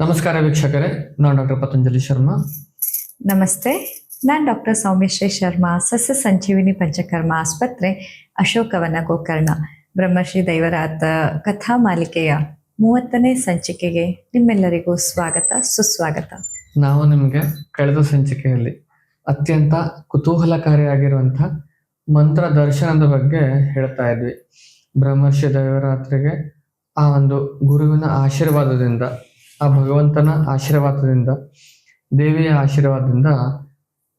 ನಮಸ್ಕಾರ ವೀಕ್ಷಕರೇ ನಾನು ಡಾಕ್ಟರ್ ಪತಂಜಲಿ ಶರ್ಮಾ. ನಮಸ್ತೆ ನಾನು ಡಾಕ್ಟರ್ ಸೌಮ್ಯಶ್ರೀ ಶರ್ಮಾ ಸಸ್ಯ ಸಂಜೀವಿನಿ ಪಂಚಕರ್ಮ ಆಸ್ಪತ್ರೆ ಅಶೋಕವನ ಗೋಕರ್ಣ ಬ್ರಹ್ಮಶ್ರೀ ದೈವರಾತ ಕಥಾ ಮಾಲಿಕೆಯ ಮೂವತ್ತನೇ ಸಂಚಿಕೆಗೆ ನಿಮ್ಮೆಲ್ಲರಿಗೂ ಸ್ವಾಗತ ಸುಸ್ವಾಗತ. ನಾವು ನಿಮಗೆ ಕಳೆದ ಸಂಚಿಕೆಯಲ್ಲಿ ಅತ್ಯಂತ ಕುತೂಹಲಕಾರಿಯಾಗಿರುವಂತಹ ಮಂತ್ರ ದರ್ಶನದ ಬಗ್ಗೆ ಹೇಳ್ತಾ ಇದ್ವಿ. ಬ್ರಹ್ಮರ್ಷಿ ದೈವರಾತ್ರಿಗೆ ಆ ಒಂದು ಗುರುವಿನ ಆಶೀರ್ವಾದದಿಂದ ಆ ಭಗವಂತನ ಆಶೀರ್ವಾದದಿಂದ, ದೇವಿಯ ಆಶೀರ್ವಾದದಿಂದ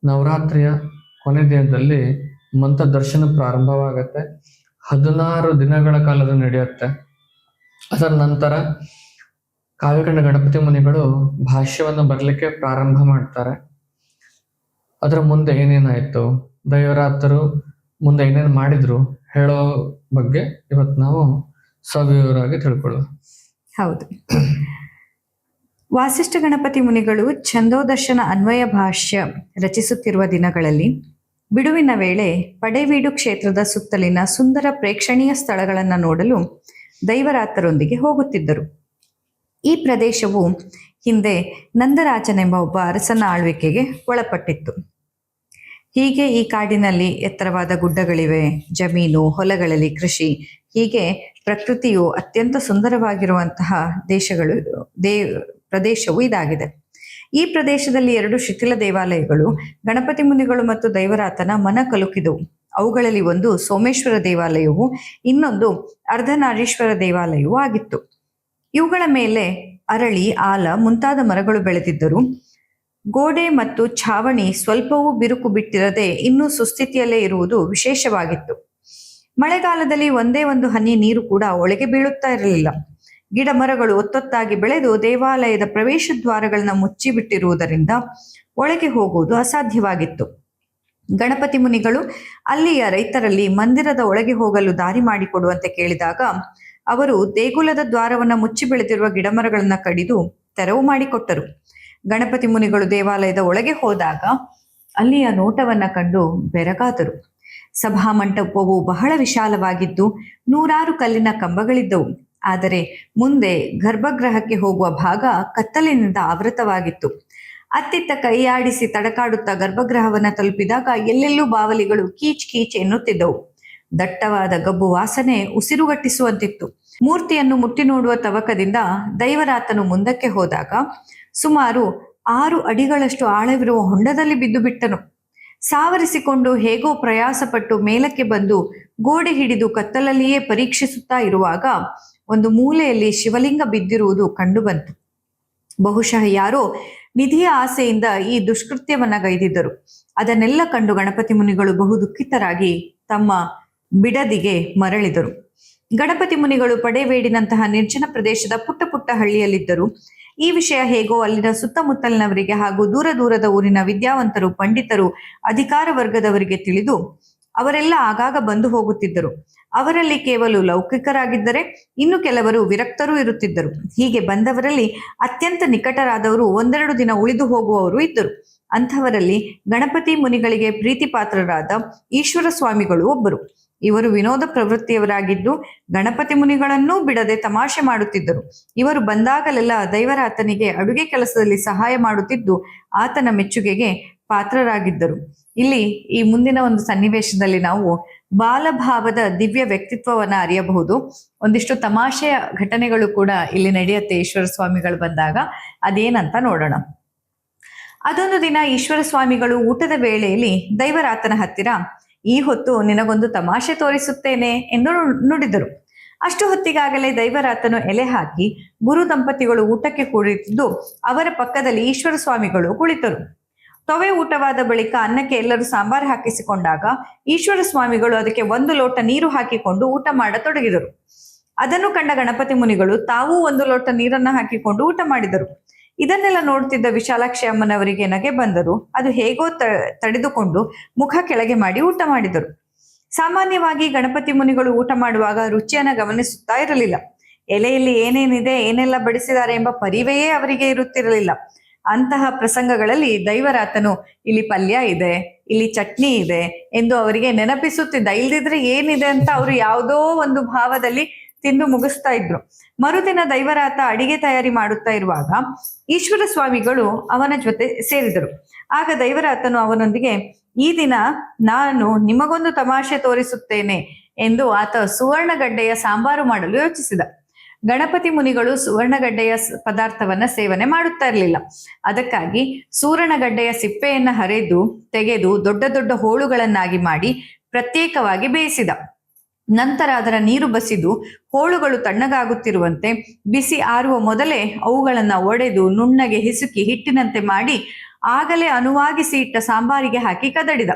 ನವರಾತ್ರಿಯ ಕೊನೆ ದಿನದಲ್ಲಿ ಮಂತ್ರ ದರ್ಶನ ಪ್ರಾರಂಭವಾಗತ್ತೆ. ಹದಿನಾರು ದಿನಗಳ ಕಾಲದ ನಡೆಯುತ್ತೆ. ಅದರ ನಂತರ ಕಾವ್ಯಕಂಡ ಗಣಪತಿ ಮುನಿಗಳು ಭಾಷ್ಯವನ್ನು ಬರಲಿಕ್ಕೆ ಪ್ರಾರಂಭ ಮಾಡ್ತಾರೆ. ಅದರ ಮುಂದೆ ಏನೇನಾಯಿತು? ದೈವರಾತರು ಮುಂದೆ ಏನೇನು ಮಾಡಿದ್ರು? ಹೇಳೋ ಬಗ್ಗೆ ಇವತ್ತು ನಾವು ಸವಿವರವಾಗಿ ತಿಳ್ಕೊಳ್ಳೋಣ. ಹೌದು. ವಾಸಿಷ್ಠ ಗಣಪತಿ ಮುನಿಗಳು ಛಂದೋದರ್ಶನ ಅನ್ವಯ ಭಾಷ್ಯ ರಚಿಸುತ್ತಿರುವ ದಿನಗಳಲ್ಲಿ ಬಿಡುವಿನ ವೇಳೆ ಪಡೆವೀಡು ಕ್ಷೇತ್ರದ ಸುತ್ತಲಿನ ಸುಂದರ ಪ್ರೇಕ್ಷಣೀಯ ಸ್ಥಳಗಳನ್ನು ನೋಡಲು ದೈವರಾತರೊಂದಿಗೆ ಹೋಗುತ್ತಿದ್ದರು. ಈ ಪ್ರದೇಶವು ಹಿಂದೆ ನಂದರಾಜನೆಂಬ ಒಬ್ಬ ಅರಸನ ಆಳ್ವಿಕೆಗೆ ಒಳಪಟ್ಟಿತ್ತು. ಹೀಗೆ ಈ ಕಾಡಿನಲ್ಲಿ ಎತ್ತರವಾದ ಗುಡ್ಡಗಳಿವೆ, ಜಮೀನು, ಹೊಲಗಳಲ್ಲಿ ಕೃಷಿ, ಹೀಗೆ ಪ್ರಕೃತಿಯು ಅತ್ಯಂತ ಸುಂದರವಾಗಿರುವಂತಹ ದೇಶಗಳು, ದೇ ಪ್ರದೇಶವು ಇದಾಗಿದೆ. ಈ ಪ್ರದೇಶದಲ್ಲಿ ಎರಡು ಶಿಥಿಲ ದೇವಾಲಯಗಳು, ಗಣಪತಿ ಮುನಿಗಳು ಮತ್ತು ದೈವರಾತನ ಮನ ಕಲುಕಿದವು. ಅವುಗಳಲ್ಲಿ ಒಂದು ಸೋಮೇಶ್ವರ ದೇವಾಲಯವು, ಇನ್ನೊಂದು ಅರ್ಧನಾರೀಶ್ವರ ದೇವಾಲಯವೂ ಆಗಿತ್ತು. ಇವುಗಳ ಮೇಲೆ ಅರಳಿ, ಆಲ, ಮುಂತಾದ ಮರಗಳು ಬೆಳೆದಿದ್ದರು. ಗೋಡೆ ಮತ್ತು ಛಾವಣಿ ಸ್ವಲ್ಪವೂ ಬಿರುಕು ಬಿಟ್ಟಿರದೆ ಇನ್ನೂ ಸುಸ್ಥಿತಿಯಲ್ಲೇ ಇರುವುದು ವಿಶೇಷವಾಗಿತ್ತು. ಮಳೆಗಾಲದಲ್ಲಿ ಒಂದೇ ಒಂದು ಹನಿ ನೀರು ಕೂಡ ಒಳಗೆ ಬೀಳುತ್ತಾ ಇರಲಿಲ್ಲ. ಗಿಡ ಮರಗಳು ಒತ್ತೊತ್ತಾಗಿ ಬೆಳೆದು ದೇವಾಲಯದ ಪ್ರವೇಶ ದ್ವಾರಗಳನ್ನ ಮುಚ್ಚಿಬಿಟ್ಟಿರುವುದರಿಂದ ಒಳಗೆ ಹೋಗುವುದು ಅಸಾಧ್ಯವಾಗಿತ್ತು. ಗಣಪತಿ ಮುನಿಗಳು ಅಲ್ಲಿಯ ರೈತರಲ್ಲಿ ಮಂದಿರದ ಒಳಗೆ ಹೋಗಲು ದಾರಿ ಮಾಡಿಕೊಡುವಂತೆ ಕೇಳಿದಾಗ ಅವರು ದೇಗುಲದ ದ್ವಾರವನ್ನ ಮುಚ್ಚಿ ಬೆಳೆದಿರುವ ಗಿಡಮರಗಳನ್ನ ಕಡಿದು ತೆರವು ಮಾಡಿಕೊಟ್ಟರು. ಗಣಪತಿ ಮುನಿಗಳು ದೇವಾಲಯದ ಒಳಗೆ ಹೋದಾಗ ಅಲ್ಲಿಯ ನೋಟವನ್ನ ಕಂಡು ಬೆರಗಾದರು. ಸಭಾಮಂಟಪವು ಬಹಳ ವಿಶಾಲವಾಗಿದ್ದು ನೂರಾರು ಕಲ್ಲಿನ ಕಂಬಗಳಿದ್ದವು. ಆದರೆ ಮುಂದೆ ಗರ್ಭಗೃಹಕ್ಕೆ ಹೋಗುವ ಭಾಗ ಕತ್ತಲಿನಿಂದ ಆವೃತವಾಗಿತ್ತು. ಅತ್ತಿತ್ತ ಕೈಯಾಡಿಸಿ ತಡಕಾಡುತ್ತಾ ಗರ್ಭಗ್ರಹವನ್ನು ತಲುಪಿದಾಗ ಎಲ್ಲೆಲ್ಲೂ ಬಾವಲಿಗಳು ಕೀಚ್ ಕೀಚ್ ಎನ್ನುತ್ತಿದ್ದವು. ದಟ್ಟವಾದ ಗಬ್ಬು ವಾಸನೆ ಉಸಿರುಗಟ್ಟಿಸುವಂತಿತ್ತು. ಮೂರ್ತಿಯನ್ನು ಮುಟ್ಟಿ ನೋಡುವ ತವಕದಿಂದ ದೈವರಾತನು ಮುಂದಕ್ಕೆ ಹೋದಾಗ ಸುಮಾರು ಆರು ಅಡಿಗಳಷ್ಟು ಆಳವಿರುವ ಹೊಂಡದಲ್ಲಿ ಬಿದ್ದು ಬಿಟ್ಟನು. ಸಾವರಿಸಿಕೊಂಡು ಹೇಗೋ ಪ್ರಯಾಸಪಟ್ಟು ಮೇಲಕ್ಕೆ ಬಂದು ಗೋಡೆ ಹಿಡಿದು ಕತ್ತಲಲ್ಲಿಯೇ ಪರೀಕ್ಷಿಸುತ್ತಾ ಇರುವಾಗ ಒಂದು ಮೂಲೆಯಲ್ಲಿ ಶಿವಲಿಂಗ ಬಿದ್ದಿರುವುದು ಕಂಡುಬಂತು ಬಹುಶಃ ಯಾರೋ ನಿಧಿಯ ಆಸೆಯಿಂದ ಈ ದುಷ್ಕೃತ್ಯವನ್ನ ಗೈದಿದ್ದರು. ಅದನ್ನೆಲ್ಲ ಕಂಡು ಗಣಪತಿ ಮುನಿಗಳು ಬಹು ದುಃಖಿತರಾಗಿ ತಮ್ಮ ಬಿಡದಿಗೆ ಮರಳಿದರು. ಗಣಪತಿ ಮುನಿಗಳು ಪಡೆವೇಡಿನಂತಹ ನಿರ್ಜನ ಪ್ರದೇಶದ ಪುಟ್ಟ ಪುಟ್ಟ ಹಳ್ಳಿಯಲ್ಲಿದ್ದರು. ಈ ವಿಷಯ ಹೇಗೋ ಅಲ್ಲಿನ ಸುತ್ತಮುತ್ತಲಿನವರಿಗೆ ಹಾಗೂ ದೂರ ದೂರದ ಊರಿನ ವಿದ್ಯಾವಂತರು, ಪಂಡಿತರು, ಅಧಿಕಾರ ವರ್ಗದವರಿಗೆ ತಿಳಿದು ಅವರೆಲ್ಲ ಆಗಾಗ ಬಂದು ಹೋಗುತ್ತಿದ್ದರು. ಅವರಲ್ಲಿ ಕೇವಲ ಲೌಕಿಕರಾಗಿದ್ದರೆ ಇನ್ನು ಕೆಲವರು ವಿರಕ್ತರೂ ಇರುತ್ತಿದ್ದರು. ಹೀಗೆ ಬಂದವರಲ್ಲಿ ಅತ್ಯಂತ ನಿಕಟರಾದವರು ಒಂದೆರಡು ದಿನ ಉಳಿದು ಹೋಗುವವರು ಇದ್ದರು. ಅಂಥವರಲ್ಲಿ ಗಣಪತಿ ಮುನಿಗಳಿಗೆ ಪ್ರೀತಿಪಾತ್ರರಾದ ಈಶ್ವರ ಸ್ವಾಮಿಗಳು ಒಬ್ಬರು. ಇವರು ವಿನೋದ ಪ್ರವೃತ್ತಿಯವರಾಗಿದ್ದು ಗಣಪತಿ ಮುನಿಗಳನ್ನೂ ಬಿಡದೆ ತಮಾಷೆ ಮಾಡುತ್ತಿದ್ದರು. ಇವರು ಬಂದಾಗಲೆಲ್ಲ ದೈವರಾತನಿಗೆ ಅಡುಗೆ ಕೆಲಸದಲ್ಲಿ ಸಹಾಯ ಮಾಡುತ್ತಿದ್ದು ಆತನ ಮೆಚ್ಚುಗೆಗೆ ಪಾತ್ರರಾಗಿದ್ದರು. ಇಲ್ಲಿ ಈ ಮುಂದಿನ ಒಂದು ಸನ್ನಿವೇಶದಲ್ಲಿ ನಾವು ಬಾಲಭಾವದ ದಿವ್ಯ ವ್ಯಕ್ತಿತ್ವವನ್ನ ಅರಿಯಬಹುದು. ಒಂದಿಷ್ಟು ತಮಾಷೆಯ ಘಟನೆಗಳು ಕೂಡ ಇಲ್ಲಿ ನಡೆಯುತ್ತೆ ಈಶ್ವರ ಸ್ವಾಮಿಗಳು ಬಂದಾಗ. ಅದೇನಂತ ನೋಡೋಣ. ಅದೊಂದು ದಿನ ಈಶ್ವರ ಸ್ವಾಮಿಗಳು ಊಟದ ವೇಳೆಯಲ್ಲಿ ದೈವರಾತನ ಹತ್ತಿರ, ಈ ಹೊತ್ತು ನಿನಗೊಂದು ತಮಾಷೆ ತೋರಿಸುತ್ತೇನೆ ಎಂದು ನುಡಿದರು. ಅಷ್ಟು ಹೊತ್ತಿಗಾಗಲೇ ದೈವರಾತನು ಎಲೆ ಹಾಕಿ ಗುರು ದಂಪತಿಗಳು ಊಟಕ್ಕೆ ಕುಳಿತಿದ್ದು ಅವರ ಪಕ್ಕದಲ್ಲಿ ಈಶ್ವರ ಸ್ವಾಮಿಗಳು ಕುಳಿತರು. ತೊವೆ ಊಟವಾದ ಬಳಿಕ ಅನ್ನಕ್ಕೆ ಎಲ್ಲರೂ ಸಾಂಬಾರ್ ಹಾಕಿಸಿಕೊಂಡಾಗ ಈಶ್ವರ ಸ್ವಾಮಿಗಳು ಅದಕ್ಕೆ ಒಂದು ಲೋಟ ನೀರು ಹಾಕಿಕೊಂಡು ಊಟ ಮಾಡತೊಡಗಿದರು. ಅದನ್ನು ಕಂಡ ಗಣಪತಿ ಮುನಿಗಳು ತಾವೂ ಒಂದು ಲೋಟ ನೀರನ್ನ ಹಾಕಿಕೊಂಡು ಊಟ ಮಾಡಿದರು. ಇದನ್ನೆಲ್ಲ ನೋಡ್ತಿದ್ದ ವಿಶಾಲಾಕ್ಷಿ ಅಮ್ಮನವರಿಗೆ ನಗೆ ಬಂದರು. ಅದು ಹೇಗೋ ತಡೆದುಕೊಂಡು ಮುಖ ಕೆಳಗೆ ಮಾಡಿ ಊಟ ಮಾಡಿದರು. ಸಾಮಾನ್ಯವಾಗಿ ಗಣಪತಿ ಮುನಿಗಳು ಊಟ ಮಾಡುವಾಗ ರುಚಿಯನ್ನ ಗಮನಿಸುತ್ತಾ ಇರಲಿಲ್ಲ. ಎಲೆಯಲ್ಲಿ ಏನೇನಿದೆ, ಏನೆಲ್ಲ ಬಡಿಸಿದ್ದಾರೆ ಎಂಬ ಪರಿವೆಯೇ ಅವರಿಗೆ ಇರುತ್ತಿರಲಿಲ್ಲ. ಅಂತಹ ಪ್ರಸಂಗಗಳಲ್ಲಿ ದೈವರಾತನು, ಇಲ್ಲಿ ಪಲ್ಯ ಇದೆ, ಇಲ್ಲಿ ಚಟ್ನಿ ಇದೆ ಎಂದು ಅವರಿಗೆ ನೆನಪಿಸುತ್ತಿದ್ದ, ಇಲ್ದಿದ್ರೆ ಏನಿದೆ ಅಂತ ಅವರು ಯಾವುದೋ ಒಂದು ಭಾವದಲ್ಲಿ ತಿಂದು ಮುಗಿಸ್ತಾ ಇದ್ರು. ಮರುದಿನ ದೈವರಾತ ಅಡಿಗೆ ತಯಾರಿ ಮಾಡುತ್ತಾ ಇರುವಾಗ ಈಶ್ವರ ಸ್ವಾಮಿಗಳು ಅವನ ಜೊತೆ ಸೇರಿದರು. ಆಗ ದೈವರಾತನು ಅವನೊಂದಿಗೆ, ಈ ದಿನ ನಾನು ನಿಮಗೊಂದು ತಮಾಷೆ ತೋರಿಸುತ್ತೇನೆ ಎಂದು ಆತ ಸುವರ್ಣಗಡ್ಡೆಯ ಸಾಂಬಾರು ಮಾಡಲು ಯೋಚಿಸಿದ. ಗಣಪತಿ ಮುನಿಗಳು ಸುವರ್ಣಗಡ್ಡೆಯ ಪದಾರ್ಥವನ್ನ ಸೇವನೆ ಮಾಡುತ್ತಾ ಇರಲಿಲ್ಲ. ಅದಕ್ಕಾಗಿ ಸೂರಣಗಡ್ಡೆಯ ಸಿಪ್ಪೆಯನ್ನ ಹರಿದು, ತೆಗೆದು ದೊಡ್ಡ ದೊಡ್ಡ ಹೋಳುಗಳನ್ನಾಗಿ ಮಾಡಿ ಪ್ರತ್ಯೇಕವಾಗಿ ಬೇಯಿಸಿದ. ನಂತರ ಅದರ ನೀರು ಬಸಿದು ಹೋಳುಗಳು ತಣ್ಣಗಾಗುತ್ತಿರುವಂತೆ ಬಿಸಿ ಆರುವ ಮೊದಲೇ ಅವುಗಳನ್ನ ಒಡೆದು ನುಣ್ಣಗೆ ಹಿಸುಕಿ ಹಿಟ್ಟಿನಂತೆ ಮಾಡಿ ಆಗಲೇ ಅನುವಾಗಿಸಿ ಇಟ್ಟ ಸಾಂಬಾರಿಗೆ ಹಾಕಿ ಕದಡಿದ.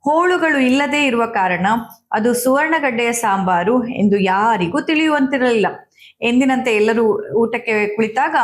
ಹೋಳುಗಳು ಇಲ್ಲದೇ ಇರುವ ಕಾರಣ ಅದು ಸುವರ್ಣಗಡ್ಡೆಯ ಸಾಂಬಾರು ಎಂದು ಯಾರಿಗೂ ತಿಳಿಯುವಂತಿರಲಿಲ್ಲ. ಎಂದಿನಂತೆ ಎಲ್ಲರೂ ಊಟಕ್ಕೆ ಕುಳಿತಾಗ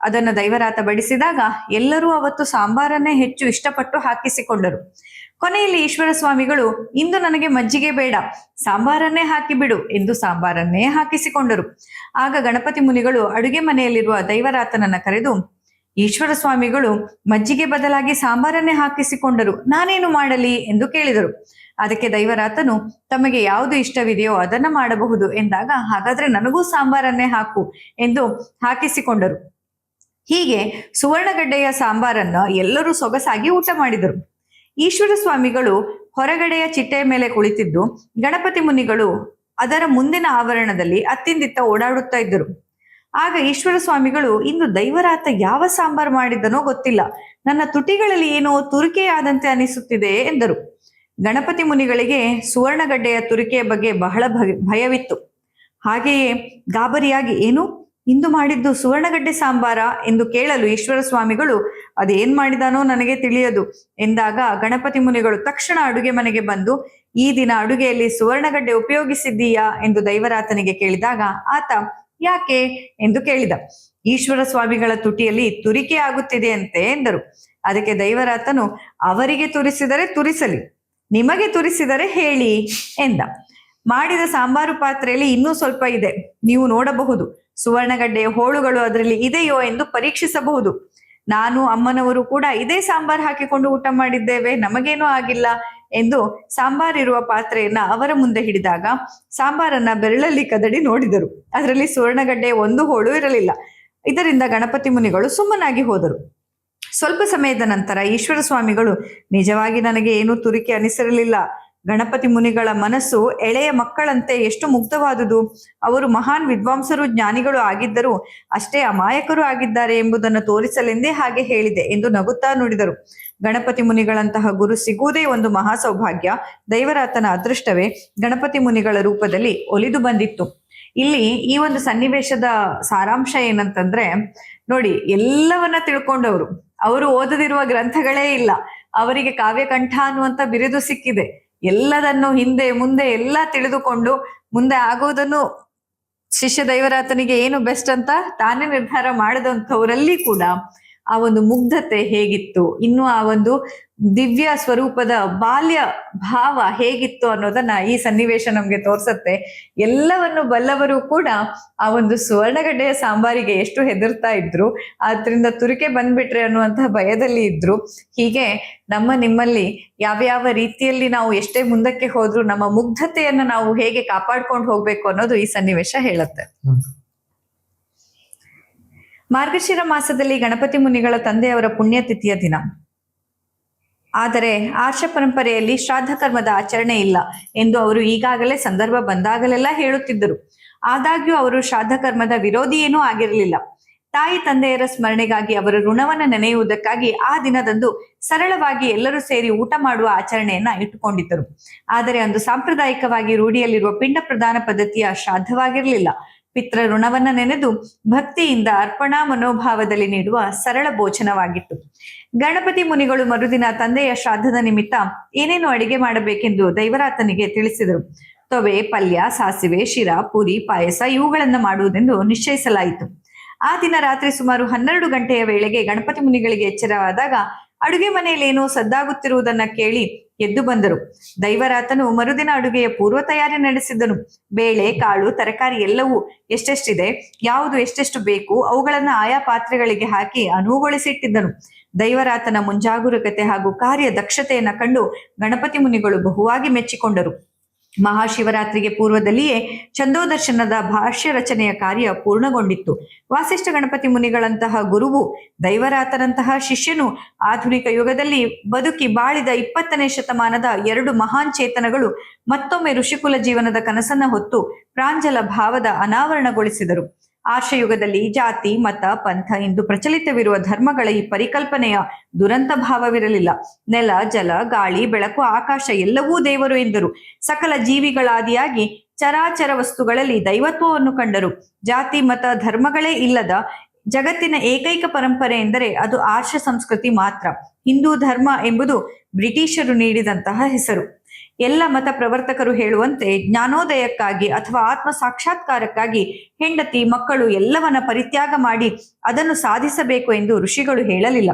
ಅದನ್ನ ದೈವರಾತ ಬಡಿಸಿದಾಗ ಎಲ್ಲರೂ ಅವತ್ತು ಸಾಂಬಾರನ್ನೇ ಹೆಚ್ಚು ಇಷ್ಟಪಟ್ಟು ಹಾಕಿಸಿಕೊಂಡರು. ಕೊನೆಯಲ್ಲಿ ಈಶ್ವರ ಸ್ವಾಮಿಗಳು, ಇಂದು ನನಗೆ ಮಜ್ಜಿಗೆ ಬೇಡ, ಸಾಂಬಾರನ್ನೇ ಹಾಕಿಬಿಡು ಎಂದು ಸಾಂಬಾರನ್ನೇ ಹಾಕಿಸಿಕೊಂಡರು. ಆಗ ಗಣಪತಿ ಮುನಿಗಳು ಅಡುಗೆ ಮನೆಯಲ್ಲಿರುವ ದೈವರಾತನನ್ನ ಕರೆದು, ಈಶ್ವರ ಸ್ವಾಮಿಗಳು, ಮಜ್ಜಿಗೆ ಬದಲಾಗಿ ಸಾಂಬಾರನ್ನೇ ಹಾಕಿಸಿಕೊಂಡರು, ನಾನೇನು ಮಾಡಲಿ? ಎಂದು ಕೇಳಿದರು. ಅದಕ್ಕೆ ದೈವರಾತನು, ತಮಗೆ ಯಾವುದು ಇಷ್ಟವಿದೆಯೋ ಅದನ್ನ ಮಾಡಬಹುದು ಎಂದಾಗ, ಹಾಗಾದ್ರೆ ನನಗೂ ಸಾಂಬಾರನ್ನೇ ಹಾಕು ಎಂದು ಹಾಕಿಸಿಕೊಂಡರು. ಹೀಗೆ ಸುವರ್ಣಗಡ್ಡೆಯ ಸಾಂಬಾರನ್ನ ಎಲ್ಲರೂ ಸೊಗಸಾಗಿ ಊಟ ಮಾಡಿದರು. ಈಶ್ವರ ಸ್ವಾಮಿಗಳು ಹೊರಗಡೆಯ ಚಿಟ್ಟೆಯ ಮೇಲೆ ಕುಳಿತಿದ್ದು, ಗಣಪತಿ ಮುನಿಗಳು ಅದರ ಮುಂದಿನ ಆವರಣದಲ್ಲಿ ಅತ್ತಿಂದಿತ್ತ ಓಡಾಡುತ್ತಾ ಇದ್ದರು. ಆಗ ಈಶ್ವರ ಸ್ವಾಮಿಗಳು, ಇಂದು ದೈವರಾತ ಯಾವ ಸಾಂಬಾರ್ ಮಾಡಿದ್ದನೋ ಗೊತ್ತಿಲ್ಲ. ನನ್ನ ತುಟಿಗಳಲ್ಲಿ ಏನೋ ತುರಿಕೆಯಾದಂತೆ ಅನಿಸುತ್ತಿದೆ ಎಂದರು. ಗಣಪತಿ ಮುನಿಗಳಿಗೆ ಸುವರ್ಣಗಡ್ಡೆಯ ತುರಿಕೆಯ ಬಗ್ಗೆ ಬಹಳ ಭಯ- ಭಯವಿತ್ತು. ಹಾಗೆಯೇ ಗಾಬರಿಯಾಗಿ ಏನು? ಇಂದು ಮಾಡಿದ್ದು ಸುವರ್ಣಗಡ್ಡೆ ಸಾಂಬಾರ ಎಂದು ಕೇಳಲು ಈಶ್ವರ ಸ್ವಾಮಿಗಳು ಅದೇನ್ ಮಾಡಿದಾನೋ ನನಗೆ ತಿಳಿಯದು ಎಂದಾಗ ಗಣಪತಿ ಮುನಿಗಳು ತಕ್ಷಣ ಅಡುಗೆ ಮನೆಗೆ ಬಂದು, ಈ ದಿನ ಅಡುಗೆಯಲ್ಲಿ ಸುವರ್ಣಗಡ್ಡೆ ಉಪಯೋಗಿಸಿದ್ದೀಯಾ? ಎಂದು ದೈವರಾತನಿಗೆ ಕೇಳಿದಾಗ, ಆತ, ಯಾಕೆ? ಎಂದು ಕೇಳಿದ. ಈಶ್ವರ ಸ್ವಾಮಿಗಳ ತುಟಿಯಲ್ಲಿ ತುರಿಕೆ ಆಗುತ್ತಿದೆ ಅಂತೆ ಎಂದರು. ಅದಕ್ಕೆ ದೈವರಾತನು, ಅವರಿಗೆ ತುರಿಸಿದರೆ ತುರಿಸಲಿ. ನಿಮಗೆ ತುರಿಸಿದರೆ ಹೇಳಿ ಎಂದ. ಮಾಡಿದ ಸಾಂಬಾರು ಪಾತ್ರೆಯಲ್ಲಿ ಇನ್ನೂ ಸ್ವಲ್ಪ ಇದೆ. ನೀವು ನೋಡಬಹುದು. ಸುವರ್ಣಗಡ್ಡೆಯ ಹೋಳುಗಳು ಅದರಲ್ಲಿ ಇದೆಯೋ ಎಂದು ಪರೀಕ್ಷಿಸಬಹುದು. ನಾನು, ಅಮ್ಮನವರು ಕೂಡ ಇದೇ ಸಾಂಬಾರ್ ಹಾಕಿಕೊಂಡು ಊಟ ಮಾಡಿದ್ದೇವೆ. ನಮಗೇನೂ ಆಗಿಲ್ಲ ಎಂದು ಸಾಂಬಾರ್ ಇರುವ ಪಾತ್ರೆಯನ್ನ ಅವರ ಮುಂದೆ ಹಿಡಿದಾಗ ಸಾಂಬಾರನ್ನ ಬೆರಳಲ್ಲಿ ಕದಡಿ ನೋಡಿದರು. ಅದರಲ್ಲಿ ಸುವರ್ಣಗಡ್ಡೆ ಒಂದು ಹೋಳು ಇರಲಿಲ್ಲ. ಇದರಿಂದ ಗಣಪತಿ ಮುನಿಗಳು ಸುಮ್ಮನಾಗಿ ಹೋದರು. ಸ್ವಲ್ಪ ಸಮಯದ ನಂತರ ಈಶ್ವರ ಸ್ವಾಮಿಗಳು, ನಿಜವಾಗಿ ನನಗೆ ಏನೂ ತುರಿಕೆ ಅನಿಸಿರಲಿಲ್ಲ. ಗಣಪತಿ ಮುನಿಗಳ ಮನಸ್ಸು ಎಳೆಯ ಮಕ್ಕಳಂತೆ ಎಷ್ಟು ಮುಗ್ಧವಾದುದು. ಅವರು ಮಹಾನ್ ವಿದ್ವಾಂಸರು, ಜ್ಞಾನಿಗಳು ಆಗಿದ್ದರೂ ಅಷ್ಟೇ ಅಮಾಯಕರು ಆಗಿದ್ದಾರೆ ಎಂಬುದನ್ನು ತೋರಿಸಲೆಂದೇ ಹಾಗೆ ಹೇಳಿದೆ ಎಂದು ನಗುತ್ತಾ ನುಡಿದರು. ಗಣಪತಿ ಮುನಿಗಳಂತಹ ಗುರು ಸಿಗುವುದೇ ಒಂದು ಮಹಾ ಸೌಭಾಗ್ಯ ದೈವರಾತನ ಅದೃಷ್ಟವೇ ಗಣಪತಿ ಮುನಿಗಳ ರೂಪದಲ್ಲಿ ಒಲಿದು ಬಂದಿತ್ತು. ಇಲ್ಲಿ ಈ ಒಂದು ಸನ್ನಿವೇಶದ ಸಾರಾಂಶ ಏನಂತಂದ್ರೆ, ನೋಡಿ, ಎಲ್ಲವನ್ನ ತಿಳ್ಕೊಂಡವರು. ಅವರು ಓದದಿರುವ ಗ್ರಂಥಗಳೇ ಇಲ್ಲ. ಅವರಿಗೆ ಕಾವ್ಯಕಂಠ ಅನ್ನುವಂತ ಬಿರುದು ಸಿಕ್ಕಿದೆ. ಎಲ್ಲದನ್ನು ಹಿಂದೆ, ಮುಂದೆ ಎಲ್ಲ ತಿಳಿದುಕೊಂಡು ಮುಂದೆ ಆಗೋದನ್ನು ಶಿಷ್ಯ ದೈವರಾತನಿಗೆ ಏನು ಬೆಸ್ಟ್ ಅಂತ ತಾನೇ ನಿರ್ಧಾರ ಮಾಡಿದಂಥವರಲ್ಲಿ ಕೂಡ ಆ ಒಂದು ಮುಗ್ಧತೆ ಹೇಗಿತ್ತು? ಇನ್ನು ಆ ಒಂದು ದಿವ್ಯ ಸ್ವರೂಪದ ಬಾಲ್ಯ ಭಾವ ಹೇಗಿತ್ತು ಅನ್ನೋದನ್ನ ಈ ಸನ್ನಿವೇಶ ನಮ್ಗೆ ತೋರ್ಸತ್ತೆ. ಎಲ್ಲವನ್ನು ಬಲ್ಲವರು ಕೂಡ ಆ ಒಂದು ಸುವರ್ಣಗಡ್ಡೆಯ ಸಾಂಬಾರಿಗೆ ಎಷ್ಟು ಹೆದರ್ತಾ ಇದ್ರು, ಆದ್ರಿಂದ ತುರಿಕೆ ಬಂದ್ಬಿಟ್ರೆ ಅನ್ನುವಂತಹ ಭಯದಲ್ಲಿ ಇದ್ರು. ಹೀಗೆ ನಮ್ಮ ನಿಮ್ಮಲ್ಲಿ ಯಾವ್ಯಾವ ರೀತಿಯಲ್ಲಿ ನಾವು ಎಷ್ಟೇ ಮುಂದಕ್ಕೆ ಹೋದ್ರು ನಮ್ಮ ಮುಗ್ಧತೆಯನ್ನ ನಾವು ಹೇಗೆ ಕಾಪಾಡ್ಕೊಂಡು ಹೋಗ್ಬೇಕು ಅನ್ನೋದು ಈ ಸನ್ನಿವೇಶ ಹೇಳುತ್ತೆ. ಮಾರ್ಗಶಿರ ಮಾಸದಲ್ಲಿ ಗಣಪತಿ ಮುನಿಗಳ ತಂದೆಯವರ ಪುಣ್ಯತಿಥಿಯ ದಿನ. ಆದರೆ ಆರ್ಷ ಪರಂಪರೆಯಲ್ಲಿ ಶ್ರಾದ್ದ ಕರ್ಮದ ಆಚರಣೆ ಇಲ್ಲ ಎಂದು ಅವರು ಈಗಾಗಲೇ ಸಂದರ್ಭ ಬಂದಾಗಲೆಲ್ಲ ಹೇಳುತ್ತಿದ್ದರು. ಆದಾಗ್ಯೂ ಅವರು ಶ್ರಾದ್ದ ಕರ್ಮದ ವಿರೋಧಿಯೇನೂ ಆಗಿರಲಿಲ್ಲ. ತಾಯಿ ತಂದೆಯರ ಸ್ಮರಣೆಗಾಗಿ ಅವರ ಋಣವನ್ನು ನೆನೆಯುವುದಕ್ಕಾಗಿ ಆ ದಿನದಂದು ಸರಳವಾಗಿ ಎಲ್ಲರೂ ಸೇರಿ ಊಟ ಮಾಡುವ ಆಚರಣೆಯನ್ನ ಇಟ್ಟುಕೊಂಡಿದ್ದರು. ಆದರೆ ಅಂದು ಸಾಂಪ್ರದಾಯಿಕವಾಗಿ ರೂಢಿಯಲ್ಲಿರುವ ಪಿಂಡ ಪ್ರದಾನ ಪದ್ಧತಿಯ ಶ್ರಾದ್ದವಾಗಿರಲಿಲ್ಲ ಪಿತ್ರ ಋಣವನ್ನ ನೆನೆದು ಭಕ್ತಿಯಿಂದ ಅರ್ಪಣಾ ಮನೋಭಾವದಲ್ಲಿ ನೀಡುವ ಸರಳ ಭೋಜನವಾಗಿತ್ತು. ಗಣಪತಿ ಮುನಿಗಳು ಮರುದಿನ ತಂದೆಯ ಶ್ರಾದ್ದದ ನಿಮಿತ್ತ ಏನೇನು ಅಡಿಗೆ ಮಾಡಬೇಕೆಂದು ದೈವರಾತನಿಗೆ ತಿಳಿಸಿದರು. ತೊವೆ, ಪಲ್ಯ, ಸಾಸಿವೆ, ಶಿರಾ, ಪುರಿ, ಪಾಯಸ ಇವುಗಳನ್ನು ಮಾಡುವುದೆಂದು ನಿಶ್ಚಯಿಸಲಾಯಿತು. ಆ ದಿನ ರಾತ್ರಿ ಸುಮಾರು ಹನ್ನೆರಡು ಗಂಟೆಯ ವೇಳೆಗೆ ಗಣಪತಿ ಮುನಿಗಳಿಗೆ ಎಚ್ಚರವಾದಾಗ ಅಡುಗೆ ಮನೆಯಲ್ಲಿ ಏನೋ ಸದ್ದಾಗುತ್ತಿರುವುದನ್ನ ಕೇಳಿ ಎದ್ದು ಬಂದರು. ದೈವರಾತನು ಮರುದಿನ ಅಡುಗೆಯ ಪೂರ್ವ ತಯಾರಿ ನಡೆಸಿದನು ಬೇಳೆ, ಕಾಳು, ತರಕಾರಿ ಎಲ್ಲವೂ ಎಷ್ಟೆಷ್ಟಿದೆ, ಯಾವುದು ಎಷ್ಟೆಷ್ಟು ಬೇಕು ಅವುಗಳನ್ನ ಆಯಾ ಪಾತ್ರೆಗಳಿಗೆ ಹಾಕಿ ಅನುಗೊಳಿಸಿಟ್ಟಿದ್ದನು. ದೈವರಾತನ ಮುಂಜಾಗರೂಕತೆ ಹಾಗೂ ಕಾರ್ಯ ದಕ್ಷತೆಯನ್ನ ಕಂಡು ಗಣಪತಿ ಮುನಿಗಳು ಬಹುವಾಗಿ ಮೆಚ್ಚಿಕೊಂಡರು. ಮಹಾಶಿವರಾತ್ರಿಗೆ ಪೂರ್ವದಲ್ಲಿಯೇ ಚಂದೋದರ್ಶನದ ಭಾಷ್ಯ ರಚನೆಯ ಕಾರ್ಯ ಪೂರ್ಣಗೊಂಡಿತ್ತು. ವಾಸಿಷ್ಠ ಗಣಪತಿ ಮುನಿಗಳಂತಹ ಗುರುವು ದೈವರಾತರಂತಹ ಶಿಷ್ಯನು ಆಧುನಿಕ ಯುಗದಲ್ಲಿ ಬದುಕಿ ಬಾಳಿದ ಇಪ್ಪತ್ತನೇ ಶತಮಾನದ ಎರಡು ಮಹಾನ್ ಚೇತನಗಳು ಮತ್ತೊಮ್ಮೆ ಋಷಿಕುಲ ಜೀವನದ ಕನಸನ್ನ ಹೊತ್ತು ಪ್ರಾಂಜಲ ಭಾವದ ಅನಾವರಣಗೊಳಿಸಿದರು. ಆರ್ಷಯುಗದಲ್ಲಿ ಜಾತಿ, ಮತ, ಪಂಥ ಎಂದು ಪ್ರಚಲಿತವಿರುವ ಧರ್ಮಗಳ ಈ ಪರಿಕಲ್ಪನೆಯ ದುರಂತ ಭಾವವಿರಲಿಲ್ಲ. ನೆಲ, ಜಲ, ಗಾಳಿ, ಬೆಳಕು, ಆಕಾಶ ಎಲ್ಲವೂ ದೇವರು ಎಂದರು. ಸಕಲ ಜೀವಿಗಳಾದಿಯಾಗಿ ಚರಾಚರ ವಸ್ತುಗಳಲ್ಲಿ ದೈವತ್ವವನ್ನು ಕಂಡರು. ಜಾತಿ, ಮತ, ಧರ್ಮಗಳೇ ಇಲ್ಲದ ಜಗತ್ತಿನ ಏಕೈಕ ಪರಂಪರೆ ಎಂದರೆ ಅದು ಆರ್ಷ ಸಂಸ್ಕೃತಿ ಮಾತ್ರ. ಹಿಂದೂ ಧರ್ಮ ಎಂಬುದು ಬ್ರಿಟಿಷರು ನೀಡಿದಂತಹ ಹೆಸರು. ಎಲ್ಲ ಮತ ಪ್ರವರ್ತಕರು ಹೇಳುವಂತೆ ಜ್ಞಾನೋದಯಕ್ಕಾಗಿ ಅಥವಾ ಆತ್ಮ ಸಾಕ್ಷಾತ್ಕಾರಕ್ಕಾಗಿ ಹೆಂಡತಿ, ಮಕ್ಕಳು ಎಲ್ಲವನ್ನ ಪರಿತ್ಯಾಗ ಮಾಡಿ ಅದನ್ನು ಸಾಧಿಸಬೇಕು ಎಂದು ಋಷಿಗಳು ಹೇಳಲಿಲ್ಲ.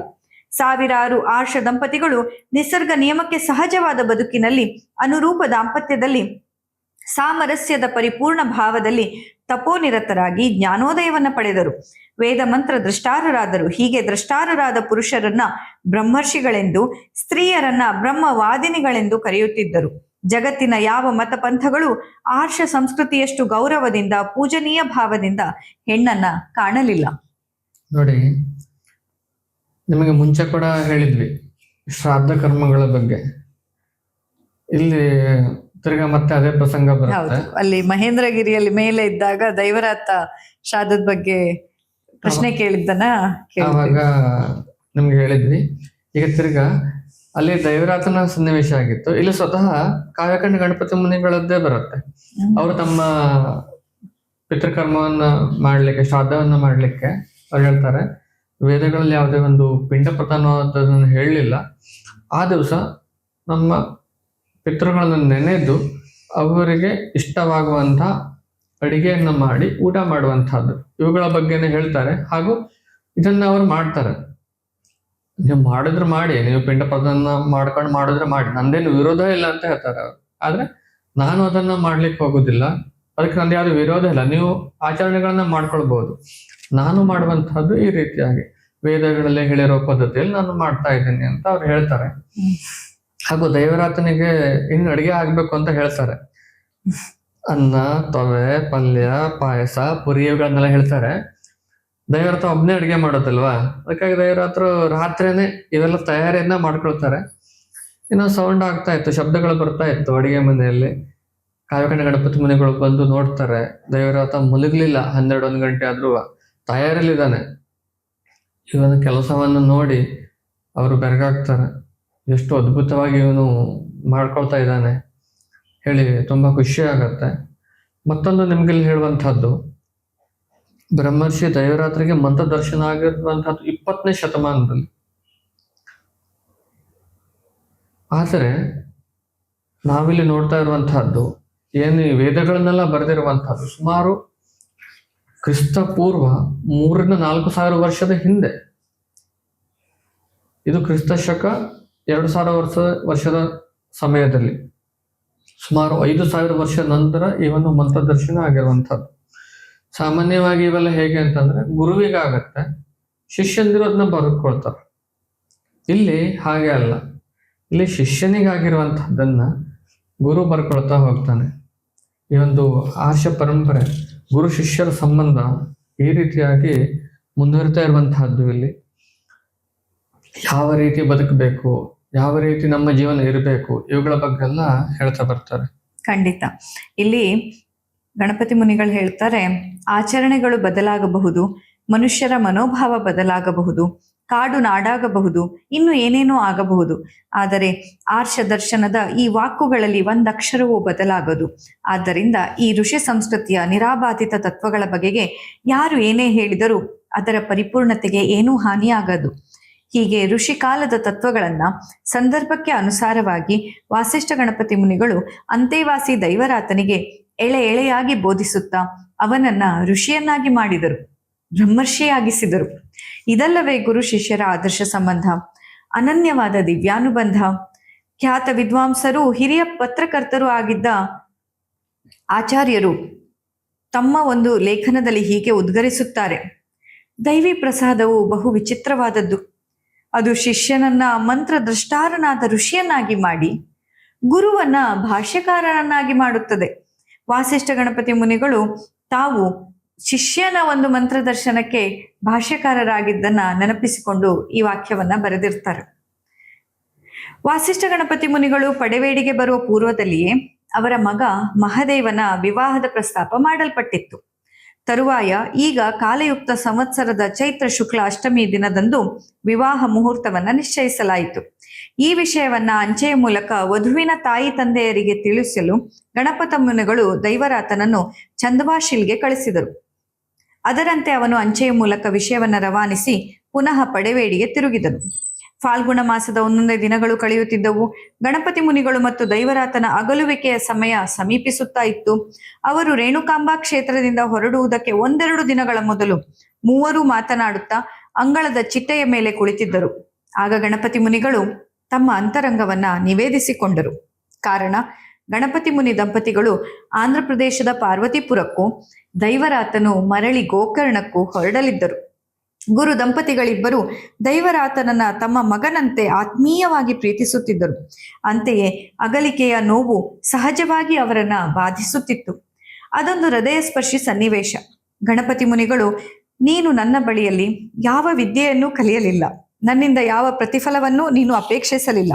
ಸಾವಿರಾರು ಆರ್ಷ ದಂಪತಿಗಳು ನಿಸರ್ಗ ನಿಯಮಕ್ಕೆ ಸಹಜವಾದ ಬದುಕಿನಲ್ಲಿ ಅನುರೂಪ ದಾಂಪತ್ಯದಲ್ಲಿ ಸಾಮರಸ್ಯದ ಪರಿಪೂರ್ಣ ಭಾವದಲ್ಲಿ ತಪೋನಿರತರಾಗಿ ಜ್ಞಾನೋದಯವನ್ನ ಪಡೆದರು. ವೇದ ಮಂತ್ರ ದೃಷ್ಟಾರರಾದರು ಹೀಗೆ ದೃಷ್ಟಾರರಾದ ಪುರುಷರನ್ನ ಬ್ರಹ್ಮರ್ಷಿಗಳೆಂದು, ಸ್ತ್ರೀಯರನ್ನ ಬ್ರಹ್ಮವಾದಿನಿಗಳೆಂದು ಕರೆಯುತ್ತಿದ್ದರು. ಜಗತ್ತಿನ ಯಾವ ಮತಪಂಥಗಳು ಆರ್ಷ ಸಂಸ್ಕೃತಿಯಷ್ಟು ಗೌರವದಿಂದ, ಪೂಜನೀಯ ಭಾವದಿಂದ ಹೆಣ್ಣನ್ನ ಕಾಣಲಿಲ್ಲ. ನೋಡಿ, ನಿಮಗೆ ಮುಂಚೆ ಕೂಡ ಹೇಳಿದ್ವಿ ಶ್ರಾದ್ದ ಕರ್ಮಗಳ ಬಗ್ಗೆ. ಇಲ್ಲಿ ತಿರ್ಗಾ ಮತ್ತೆ ಅದೇ ಪ್ರಸಂಗ ಬರುತ್ತೆ. ಹೌದು. ಅಲ್ಲಿ ಮಹೇಂದ್ರಗಿರಿಯಲ್ಲಿ ಮೇಲೆ ಇದ್ದಾಗ ದೈವರಾತ ಶಾದದ ಬಗ್ಗೆ ಪ್ರಶ್ನೆ ಕೇಳಿದ್ದನ್ನ ಆವಾಗ ಕೇಳಿದ್ವಿ ನಿಮ್ಗೆ ಹೇಳಿದ್ವಿ. ಈಗ ತಿರ್ಗಾ ಅಲ್ಲಿ ದೈವರಾತನ ಸನ್ನಿವೇಶ ಆಗಿತ್ತು. ಇಲ್ಲಿ ಸ್ವತಃ ಕಾವ್ಯಕಂಡ ಗಣಪತಿ ಮುನಿಗಳದ್ದೇ ಬರುತ್ತೆ. ಹ್ಮ್. ಅವರು ತಮ್ಮ ಪಿತೃಕರ್ಮವನ್ನ ಮಾಡ್ಲಿಕ್ಕೆ ಶ್ರಾದ್ದವನ್ನ ಮಾಡ್ಲಿಕ್ಕೆ ಅವ್ರು ಹೇಳ್ತಾರೆ. ವೇದಗಳಲ್ಲಿ ಯಾವುದೇ ಒಂದು ಪಿಂಡ ಪ್ರಧಾನವಾದದನ್ನು ಹೇಳಲಿಲ್ಲ. ಆ ದಿವಸ ನಮ್ಮ ಪಿತೃಗಳನ್ನು ನೆನೆದು ಅವರಿಗೆ ಇಷ್ಟವಾಗುವಂತಹ ಅಡಿಗೆಯನ್ನು ಮಾಡಿ ಊಟ ಮಾಡುವಂತಹದ್ದು ಇವುಗಳ ಬಗ್ಗೆನೇ ಹೇಳ್ತಾರೆ. ಹಾಗೂ ಇದನ್ನ ಅವರು ಮಾಡ್ತಾರೆ. ನೀವು ಮಾಡಿದ್ರೆ ಮಾಡಿ, ನೀವು ಪಿಂಡ ಪದನ್ನ ಮಾಡ್ಕೊಂಡು ಮಾಡಿದ್ರೆ ಮಾಡಿ. ನಂದೇನು ವಿರೋಧ ಇಲ್ಲ ಅಂತ ಹೇಳ್ತಾರೆ ಅವರು. ಆದ್ರೆ ನಾನು ಅದನ್ನ ಮಾಡ್ಲಿಕ್ಕೆ ಹೋಗುದಿಲ್ಲ. ಅದಕ್ಕೆ ನಂದು ಯಾವ್ದು ವಿರೋಧ ಇಲ್ಲ. ನೀವು ಆಚರಣೆಗಳನ್ನ ಮಾಡ್ಕೊಳ್ಬಹುದು ನಾನು ಮಾಡುವಂತಹದ್ದು ಈ ರೀತಿಯಾಗಿ. ವೇದಗಳಲ್ಲಿ ಹೇಳಿರೋ ಪದ್ಧತಿಯಲ್ಲಿ ನಾನು ಮಾಡ್ತಾ ಇದ್ದೀನಿ ಅಂತ ಅವ್ರು ಹೇಳ್ತಾರೆ. ಹಾಗೂ ದೈವರಾತನಿಗೆ ಇನ್ನು ಅಡಿಗೆ ಆಗ್ಬೇಕು ಅಂತ ಹೇಳ್ತಾರೆ. ಅನ್ನ, ತೊವೆ, ಪಲ್ಯ, ಪಾಯಸ, ಪುರಿ ಇವುಗಳನ್ನೆಲ್ಲ ಹೇಳ್ತಾರೆ. ದೈವರಾತ ಒಬ್ನೇ ಅಡಿಗೆ ಮಾಡೋದಲ್ವಾ? ಅದಕ್ಕಾಗಿ ದೈವರಾತ್ರು ರಾತ್ರಿನೇ ಇವೆಲ್ಲ ತಯಾರಿಯನ್ನ ಮಾಡ್ಕೊಳ್ತಾರೆ. ಇನ್ನು ಸೌಂಡ್ ಆಗ್ತಾ ಇತ್ತು, ಶಬ್ದಗಳು ಬರ್ತಾ ಇತ್ತು ಅಡಿಗೆ ಮನೆಯಲ್ಲಿ. ಕಾವ್ಯಕಂಡ ಗಣಪತಿ ಮನೆಗಳು ಬಂದು ನೋಡ್ತಾರೆ. ದೈವರಾತ ಮುಲುಗ್ಲಿಲ್ಲ ಹನ್ನೆರಡು, ಒಂದು ಗಂಟೆ ಆದ್ರೂ ತಯಾರಲ್ಲಿದ್ದಾನೆ ಇವನ ಕೆಲಸವನ್ನು ನೋಡಿ ಅವರು ಬೆರಗಾಗ್ತಾರೆ. ಎಷ್ಟು ಅದ್ಭುತವಾಗಿ ಇವನು ಮಾಡ್ಕೊಳ್ತಾ ಇದ್ದಾನೆ. ಹೇಳಿ ತುಂಬ ಖುಷಿ ಆಗತ್ತೆ. ಮತ್ತೊಂದು ನಿಮ್ಗೆ ಇಲ್ಲಿ ಹೇಳುವಂತಹದ್ದು ಬ್ರಹ್ಮರ್ಷಿ ದೈವರಾತ್ರಿಗೆ ಮಂತ್ರ ದರ್ಶನ ಆಗಿರುವಂತಹದ್ದು ಇಪ್ಪತ್ತನೇ ಶತಮಾನದಲ್ಲಿ. ಆದರೆ, ನಾವಿಲ್ಲಿ ನೋಡ್ತಾ ಇರುವಂತಹದ್ದು ಏನು ವೇದಗಳನ್ನೆಲ್ಲ ಬರೆದಿರುವಂತಹದ್ದು ಸುಮಾರು ಕ್ರಿಸ್ತ ಪೂರ್ವ ಮೂರರಿಂದ ನಾಲ್ಕು ಸಾವಿರ ವರ್ಷದ ಹಿಂದೆ. ಇದು ಕ್ರಿಸ್ತ ಶಕ ಎರಡು ಸಾವಿರ ವರ್ಷ, ವರ್ಷದ ಸಮಯದಲ್ಲಿ. ಸುಮಾರು ಐದು ಸಾವಿರ ವರ್ಷ ನಂತರ ಈ ಒಂದು ಮಂತ್ರದರ್ಶನ ಆಗಿರುವಂಥದ್ದು. ಸಾಮಾನ್ಯವಾಗಿ ಇವೆಲ್ಲ ಹೇಗೆ ಅಂತಂದ್ರೆ, ಗುರುವಿಗಾಗತ್ತೆ ಶಿಷ್ಯಂದಿರು ಅದನ್ನ ಬರ್ಕೊಳ್ತಾರೆ ಇಲ್ಲಿ ಹಾಗೆ ಅಲ್ಲ. ಇಲ್ಲಿ ಶಿಷ್ಯನಿಗಾಗಿರುವಂತಹದ್ದನ್ನ ಗುರು ಬರ್ಕೊಳ್ತಾ ಹೋಗ್ತಾನೆ. ಈ ಒಂದು ಆಶ ಪರಂಪರೆ, ಗುರು ಶಿಷ್ಯರ ಸಂಬಂಧ ಈ ರೀತಿಯಾಗಿ ಮುಂದುವರಿತಾ ಇರುವಂತಹದ್ದು ಇಲ್ಲಿ. ಯಾವ ರೀತಿ ಬದುಕಬೇಕು ಯಾವ ರೀತಿ ನಮ್ಮ ಜೀವನ ಇರಬೇಕು, ಇವುಗಳ ಬಗ್ಗೆ ಎಲ್ಲ ಹೇಳ್ತಾ ಬರ್ತಾರೆ. ಖಂಡಿತ. ಇಲ್ಲಿ ಗಣಪತಿ ಮುನಿಗಳು ಹೇಳ್ತಾರೆ, ಆಚರಣೆಗಳು ಬದಲಾಗಬಹುದು, ಮನುಷ್ಯರ ಮನೋಭಾವ ಬದಲಾಗಬಹುದು, ಕಾಡು ನಾಡಾಗಬಹುದು, ಇನ್ನು ಏನೇನೋ ಆಗಬಹುದು. ಆದರೆ ಆರ್ಷ ದರ್ಶನದ ಈ ವಾಕುಗಳಲ್ಲಿ ಒಂದಕ್ಷರವೂ ಬದಲಾಗದು. ಆದ್ದರಿಂದ ಈ ಋಷಿ ಸಂಸ್ಕೃತಿಯ ನಿರಾಬಾಧಿತ ತತ್ವಗಳ ಬಗೆಗೆ ಯಾರು ಏನೇ ಹೇಳಿದರೂ ಅದರ ಪರಿಪೂರ್ಣತೆಗೆ ಏನೂ ಹಾನಿಯಾಗದು. ಹೀಗೆ ಋಷಿ ಕಾಲದ ತತ್ವಗಳನ್ನ ಸಂದರ್ಭಕ್ಕೆ ಅನುಸಾರವಾಗಿ ವಾಸಿಷ್ಠ ಗಣಪತಿ ಮುನಿಗಳು ಅಂತೇವಾಸಿ ದೈವರಾತನಿಗೆ ಎಳೆ ಎಳೆಯಾಗಿ ಬೋಧಿಸುತ್ತಾ ಅವನನ್ನ ಋಷಿಯನ್ನಾಗಿ ಮಾಡಿದರು, ಬ್ರಹ್ಮರ್ಷಿಯಾಗಿಸಿದರು. ಇದಲ್ಲವೇ ಗುರು ಶಿಷ್ಯರ ಆದರ್ಶ ಸಂಬಂಧ, ಅನನ್ಯವಾದ ದಿವ್ಯಾನುಬಂಧ. ಖ್ಯಾತ ವಿದ್ವಾಂಸರು, ಹಿರಿಯ ಪತ್ರಕರ್ತರು ಆಗಿದ್ದ ಆಚಾರ್ಯರು ತಮ್ಮ ಒಂದು ಲೇಖನದಲ್ಲಿ ಹೀಗೆ ಉದ್ಗರಿಸುತ್ತಾರೆ. ದೈವಿ ಪ್ರಸಾದವು ಬಹು ವಿಚಿತ್ರವಾದದ್ದು. ಅದು ಶಿಷ್ಯನನ್ನ ಮಂತ್ರ ದ್ರಷ್ಟಾರನಾದ ಋಷಿಯನ್ನಾಗಿ ಮಾಡಿ ಗುರುವನ್ನ ಭಾಷ್ಯಕಾರನನ್ನಾಗಿ ಮಾಡುತ್ತದೆ. ವಾಸಿಷ್ಠ ಗಣಪತಿ ಮುನಿಗಳು ತಾವು ಶಿಷ್ಯನ ಒಂದು ಮಂತ್ರ ದರ್ಶನಕ್ಕೆ ಭಾಷ್ಯಕಾರರಾಗಿದ್ದನ್ನ ನೆನಪಿಸಿಕೊಂಡು ಈ ವಾಕ್ಯವನ್ನ ಬರೆದಿರ್ತಾರೆ. ವಾಸಿಷ್ಠ ಗಣಪತಿ ಮುನಿಗಳು ಪಡೆವೇಡಿಗೆ ಬರುವ ಪೂರ್ವದಲ್ಲಿಯೇ ಅವರ ಮಗ ಮಹದೇವನ ವಿವಾಹದ ಪ್ರಸ್ತಾಪ ಮಾಡಲ್ಪಟ್ಟಿತ್ತು. ತರುವಾಯ ಈಗ ಕಾಲಯುಕ್ತ ಸಂವತ್ಸರದ ಚೈತ್ರ ಶುಕ್ಲ ಅಷ್ಟಮಿ ದಿನದಂದು ವಿವಾಹ ಮುಹೂರ್ತವನ್ನ ನಿಶ್ಚಯಿಸಲಾಯಿತು. ಈ ವಿಷಯವನ್ನ ಅಂಚೆಯ ಮೂಲಕ ವಧುವಿನ ತಾಯಿ ತಂದೆಯರಿಗೆ ತಿಳಿಸಲು ಗಣಪತ ಮುನಿಗಳು ದೈವರಾತನನ್ನು ಚಂದವಾಶಿಲ್ಗೆ ಕಳಿಸಿದರು. ಅದರಂತೆ ಅವನು ಅಂಚೆಯ ಮೂಲಕ ವಿಷಯವನ್ನ ರವಾನಿಸಿ ಪುನಃ ಪಡೆವೇಡಿಗೆ ತಿರುಗಿದನು. ಫಾಲ್ಗುಣ ಮಾಸದ ಒಂದೊಂದೇ ದಿನಗಳು ಕಳೆಯುತ್ತಿದ್ದವು. ಗಣಪತಿ ಮುನಿಗಳು ಮತ್ತು ದೈವರಾತನ ಅಗಲುವಿಕೆಯ ಸಮಯ ಸಮೀಪಿಸುತ್ತಾ ಇತ್ತು. ಅವರು ರೇಣುಕಾಂಬಾ ಕ್ಷೇತ್ರದಿಂದ ಹೊರಡುವುದಕ್ಕೆ ಒಂದೆರಡು ದಿನಗಳ ಮೊದಲು ಮೂವರು ಮಾತನಾಡುತ್ತಾ ಅಂಗಳದ ಚಿಟ್ಟೆಯ ಮೇಲೆ ಕುಳಿತಿದ್ದರು. ಆಗ ಗಣಪತಿ ಮುನಿಗಳು ತಮ್ಮ ಅಂತರಂಗವನ್ನ ನಿವೇದಿಸಿಕೊಂಡರು. ಕಾರಣ, ಗಣಪತಿ ಮುನಿ ದಂಪತಿಗಳು ಆಂಧ್ರ ಪ್ರದೇಶದ ಪಾರ್ವತಿಪುರಕ್ಕೂ ದೈವರಾತನು ಮರಳಿ ಗೋಕರ್ಣಕ್ಕೂ ಹೊರಡಲಿದ್ದರು. ಗುರು ದಂಪತಿಗಳಿಬ್ಬರು ದೈವರಾತನನ್ನ ತಮ್ಮ ಮಗನಂತೆ ಆತ್ಮೀಯವಾಗಿ ಪ್ರೀತಿಸುತ್ತಿದ್ದರು. ಅಂತೆಯೇ ಅಗಲಿಕೆಯ ನೋವು ಸಹಜವಾಗಿ ಅವರನ್ನ ಬಾಧಿಸುತ್ತಿತ್ತು. ಅದೊಂದು ಹೃದಯ ಸ್ಪರ್ಶಿ ಸನ್ನಿವೇಶ. ಗಣಪತಿ ಮುನಿಗಳು, ನೀನು ನನ್ನ ಬಳಿಯಲ್ಲಿ ಯಾವ ವಿದ್ಯೆಯನ್ನು ಕಲಿಯಲಿಲ್ಲ. ನನ್ನಿಂದ ಯಾವ ಪ್ರತಿಫಲವನ್ನು ನೀನು ಅಪೇಕ್ಷಿಸಲಿಲ್ಲ.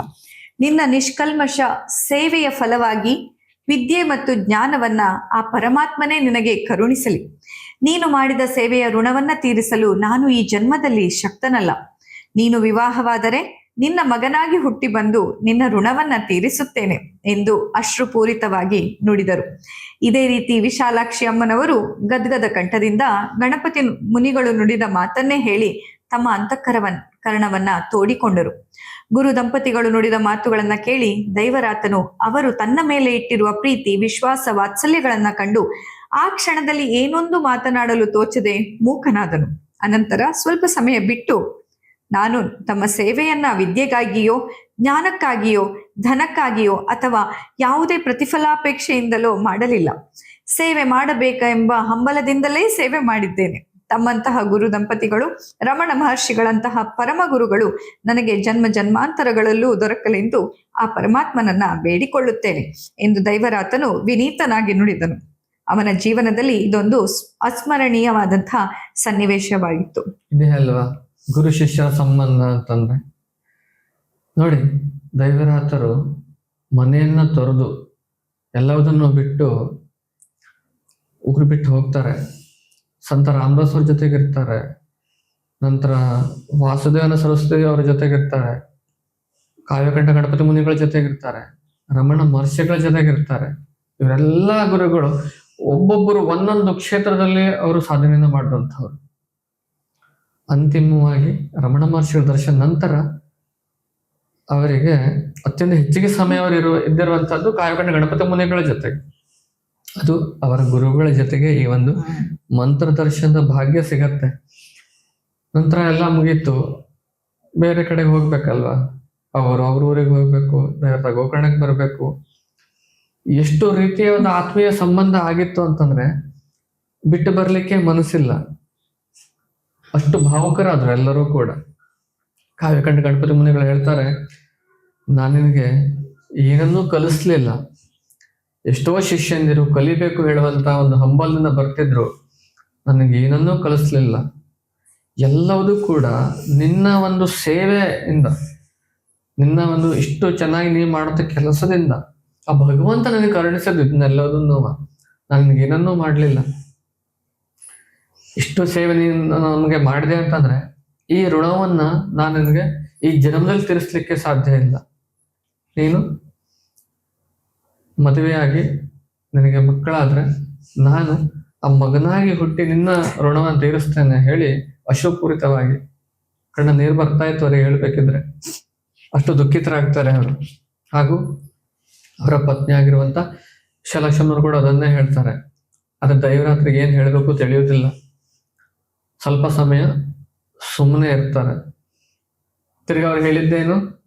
ನಿನ್ನ ನಿಷ್ಕಲ್ಮಶ ಸೇವೆಯ ಫಲವಾಗಿ ವಿದ್ಯೆ ಮತ್ತು ಜ್ಞಾನವನ್ನ ಆ ಪರಮಾತ್ಮನೇ ನಿನಗೆ ಕರುಣಿಸಲಿ. ನೀನು ಮಾಡಿದ ಸೇವೆಯ ಋಣವನ್ನ ತೀರಿಸಲು ನಾನು ಈ ಜನ್ಮದಲ್ಲಿ ಶಕ್ತನಲ್ಲ. ನೀನು ವಿವಾಹವಾದರೆ ನಿನ್ನ ಮಗನಾಗಿ ಹುಟ್ಟಿ ಬಂದು ನಿನ್ನ ಋಣವನ್ನ ತೀರಿಸುತ್ತೇನೆ ಎಂದು ಅಶ್ರುಪೂರಿತವಾಗಿ ನುಡಿದರು. ಇದೇ ರೀತಿ ವಿಶಾಲಾಕ್ಷಿ ಅಮ್ಮನವರು ಗದ್ಗದ ಕಂಠದಿಂದ ಗಣಪತಿ ಮುನಿಗಳು ನುಡಿದ ಮಾತನ್ನೇ ಹೇಳಿ ತಮ್ಮ ಅಂತಃಕರವನ್ ಕರಣವನ್ನ ತೋಡಿಕೊಂಡರು. ಗುರು ದಂಪತಿಗಳು ನುಡಿದ ಮಾತುಗಳನ್ನ ಕೇಳಿ ದೈವರಾತನು, ಅವರು ತನ್ನ ಮೇಲೆ ಇಟ್ಟಿರುವ ಪ್ರೀತಿ, ವಿಶ್ವಾಸ, ವಾತ್ಸಲ್ಯಗಳನ್ನ ಕಂಡು ಆ ಕ್ಷಣದಲ್ಲಿ ಏನೊಂದು ಮಾತನಾಡಲು ತೋಚದೆ ಮೂಕನಾದನು. ಅನಂತರ ಸ್ವಲ್ಪ ಸಮಯ ಬಿಟ್ಟು, ನಾನು ತಮ್ಮ ಸೇವೆಯನ್ನ ವಿದ್ಯೆಗಾಗಿಯೋ, ಜ್ಞಾನಕ್ಕಾಗಿಯೋ, ಧನಕ್ಕಾಗಿಯೋ ಅಥವಾ ಯಾವುದೇ ಪ್ರತಿಫಲಾಪೇಕ್ಷೆಯಿಂದಲೋ ಮಾಡಲಿಲ್ಲ. ಸೇವೆ ಮಾಡಬೇಕೆಂಬ ಹಂಬಲದಿಂದಲೇ ಸೇವೆ ಮಾಡಿದ್ದೇನೆ. ತಮ್ಮಂತಹ ಗುರು ದಂಪತಿಗಳು, ರಮಣ ಮಹರ್ಷಿಗಳಂತಹ ಪರಮ ಗುರುಗಳು ನನಗೆ ಜನ್ಮ ಜನ್ಮಾಂತರಗಳಲ್ಲೂ ದೊರಕಲೆಂದು ಆ ಪರಮಾತ್ಮನನ್ನ ಬೇಡಿಕೊಳ್ಳುತ್ತೇನೆ ಎಂದು ದೈವರಾತನು ವಿನೀತನಾಗಿ ನುಡಿದನು. ಅವನ ಜೀವನದಲ್ಲಿ ಇದೊಂದು ಅಸ್ಮರಣೀಯವಾದಂತಹ ಸನ್ನಿವೇಶವಾಗಿತ್ತು. ಇದೇ ಅಲ್ವಾ? ಗುರು ಶಿಷ್ಯ ಸಂಬಂಧ ಅಂತಂದ್ರೆ? ನೋಡಿ, ದೈವರಾತರು ಮನೆಯನ್ನ ತೊರೆದು ಎಲ್ಲವುದನ್ನು ಬಿಟ್ಟು ಉಗ್ರು ಬಿಟ್ಟು ಹೋಗ್ತಾರೆ. ಸಂತ ರಾಮದಾಸ್ ಅವ್ರ ಜೊತೆಗಿರ್ತಾರೆ ನಂತರ ವಾಸುದೇವನ ಸರಸ್ವತಿ ಅವರ ಜೊತೆಗಿರ್ತಾರೆ ಕಾವ್ಯಕಂಠ ಗಣಪತಿ ಮುನಿಗಳ ಜೊತೆಗಿರ್ತಾರೆ ರಮಣ ಮಹರ್ಷಿಗಳ ಜೊತೆಗಿರ್ತಾರೆ ಇವರೆಲ್ಲ ಗುರುಗಳು ಒಬ್ಬೊಬ್ಬರು ಒಂದೊಂದು ಕ್ಷೇತ್ರದಲ್ಲಿ ಅವರು ಸಾಧನೆಯನ್ನು ಮಾಡಿದಂಥವ್ರು ಅಂತಿಮವಾಗಿ ರಮಣ ಮಹರ್ಷಿಗಳ ದರ್ಶನ ನಂತರ ಅವರಿಗೆ ಅತ್ಯಂತ ಹೆಚ್ಚಿಗೆ ಸಮಯ ಅವರು ಇರುವ ಇದ್ದಿರುವಂತಹದ್ದು ಕಾಯಕಂಡ ಗಣಪತಿ ಮುನಿಗಳ ಜೊತೆಗೆ. ಅದು ಅವರ ಗುರುಗಳ ಜೊತೆಗೆ ಈ ಒಂದು ಮಂತ್ರ ದರ್ಶನದ ಭಾಗ್ಯ ಸಿಗತ್ತೆ. ನಂತರ ಎಲ್ಲ ಮುಗೀತು. ಬೇರೆ ಕಡೆಗೆ ಹೋಗ್ಬೇಕಲ್ವಾ? ಅವರು ಅವ್ರ ಊರಿಗೆ ಹೋಗ್ಬೇಕು ದೇವರ ಗೋಕರ್ಣಕ್ಕೆ ಬರಬೇಕು. ಎಷ್ಟು ರೀತಿಯ ಒಂದು ಆತ್ಮೀಯ ಸಂಬಂಧ ಆಗಿತ್ತು ಅಂತಂದ್ರೆ ಬಿಟ್ಟು ಬರ್ಲಿಕ್ಕೆ ಮನಸ್ಸಿಲ್ಲ. ಅಷ್ಟು ಭಾವುಕರಾದ್ರು ಎಲ್ಲರೂ ಕೂಡ. ಕಾವ್ಯಕಂಠ ಗಣಪತಿ ಮುನಿಗಳು ಹೇಳ್ತಾರೆ ನಾನು ನಿನಗೆ ಏನನ್ನೂ ಕಲಿಸ್ಲಿಲ್ಲ. ಎಷ್ಟೋ ಶಿಷ್ಯಂದಿರು ಕಲಿಬೇಕು ಹೇಳುವಂತ ಒಂದು ಹಂಬಲದಿಂದ ಬರ್ತಿದ್ರು. ನನಗೆ ಏನನ್ನೂ ಕಲಿಸ್ಲಿಲ್ಲ. ಎಲ್ಲವೂ ಕೂಡ ನಿನ್ನ ಒಂದು ಸೇವೆಯಿಂದ, ನಿನ್ನ ಒಂದು ಇಷ್ಟು ಚೆನ್ನಾಗಿ ನೀವು ಮಾಡುತ್ತ ಕೆಲಸದಿಂದ ಆ ಭಗವಂತ ನನಗೆ ಕರುಣಿಸೋದು ಇದನ್ನೆಲ್ಲದನ್ನು ನನಗೇನನ್ನೂ ಮಾಡಲಿಲ್ಲ. ಇಷ್ಟು ಸೇವೆ ನೀನು ನಮಗೆ ಮಾಡಿದೆ ಅಂತಂದ್ರೆ ಈ ಋಣವನ್ನ ನಾನು ನಿನಗೆ ಈ ಜನ್ಮದಲ್ಲಿ ತೀರಿಸ್ಲಿಕ್ಕೆ ಸಾಧ್ಯ ಇಲ್ಲ. ನೀನು? ಮದುವೆಯಾಗಿ ನಿನಗೆ ಮಕ್ಕಳಾದರೆ ನಾನು ಆ ಮಗನಾಗಿ ಹುಟ್ಟಿ ನಿನ್ನ ಋಣವನ್ನು ತೀರಿಸ್ತೇನೆ ಹೇಳಿ ಅಶೋಪೂರಿತವಾಗಿ ಕಣ್ಣ ನೀರು ಬರ್ತಾ ಇತ್ತು ಅವರಿಗೆ ಹೇಳ್ಬೇಕಿದ್ರೆ. ಅಷ್ಟು ದುಃಖಿತರಾಗ್ತಾರೆ ಅವರು. ಹಾಗೂ ಅವರ ಪತ್ನಿ ಆಗಿರುವಂತ ಶಲಕ್ಷಮರು ಕೂಡ ಅದನ್ನೇ ಹೇಳ್ತಾರೆ. ಆದರೆ ದೈವರಾತ್ರಿಗೆ ಏನು ಹೇಳಬೇಕು ತಿಳಿಯುವುದಿಲ್ಲ. ಸ್ವಲ್ಪ ಸಮಯ ಸುಮ್ಮನೆ ಇರ್ತಾರೆ. ತಿರ್ಗಿ ಅವ್ರು ಹೇಳಿದ್ದೇನು?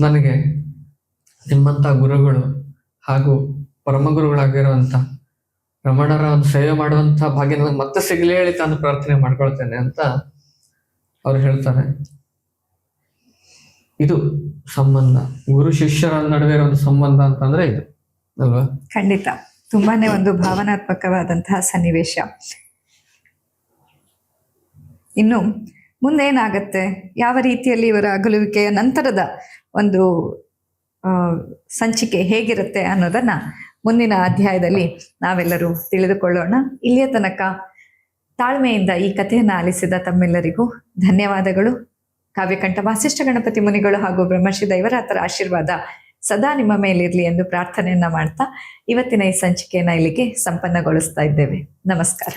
ನನಗೆ ನಿಮ್ಮಂತ ಗುರುಗಳು ಹಾಗೂ ಪರಮಗುರುಗಳಾಗಿರುವಂತ ರಮಣರ ಒಂದು ಸೇವೆ ಮಾಡುವಂತಹ ಭಾಗ್ಯ ನನಗೆ ಮತ್ತೆ ಸಿಗಲಿ ಹೇಳಿ ತಾನು ಪ್ರಾರ್ಥನೆ ಮಾಡ್ಕೊಳ್ತೇನೆ ಅಂತ ಅವ್ರು ಹೇಳ್ತಾರೆ. ಇದು ಸಂಬಂಧ. ಗುರು ಶಿಷ್ಯರ ನಡುವೆ ಒಂದು ಸಂಬಂಧ ಅಂತಂದ್ರೆ ಇದು, ಅಲ್ವಾ? ಖಂಡಿತ. ತುಂಬಾನೇ ಒಂದು ಭಾವನಾತ್ಮಕವಾದಂತಹ ಸನ್ನಿವೇಶ. ಇನ್ನು ಮುಂದೇನಾಗತ್ತೆ ಯಾವ ರೀತಿಯಲ್ಲಿ ಇವರ ಅಗಲುವಿಕೆಯ ನಂತರದ ಒಂದು ಸಂಚಿಕೆ ಹೇಗಿರುತ್ತೆ ಅನ್ನೋದನ್ನ ಮುಂದಿನ ಅಧ್ಯಾಯದಲ್ಲಿ ನಾವೆಲ್ಲರೂ ತಿಳಿದುಕೊಳ್ಳೋಣ. ಇಲ್ಲಿಯ ತನಕ ತಾಳ್ಮೆಯಿಂದ ಈ ಕಥೆಯನ್ನು ಆಲಿಸಿದ ತಮ್ಮೆಲ್ಲರಿಗೂ ಧನ್ಯವಾದಗಳು. ಕಾವ್ಯಕಂಠ ವಾಸಿಷ್ಠ ಗಣಪತಿ ಮುನಿಗಳು ಹಾಗೂ ಬ್ರಹ್ಮಶ್ರೀ ದೈವರಾತರ ಆಶೀರ್ವಾದ ಸದಾ ನಿಮ್ಮ ಮೇಲಿರಲಿ ಎಂದು ಪ್ರಾರ್ಥನೆಯನ್ನ ಮಾಡ್ತಾ ಇವತ್ತಿನ ಈ ಸಂಚಿಕೆಯನ್ನ ಇಲ್ಲಿಗೆ ಸಂಪನ್ನಗೊಳಿಸ್ತಾ ಇದ್ದೇವೆ. ನಮಸ್ಕಾರ.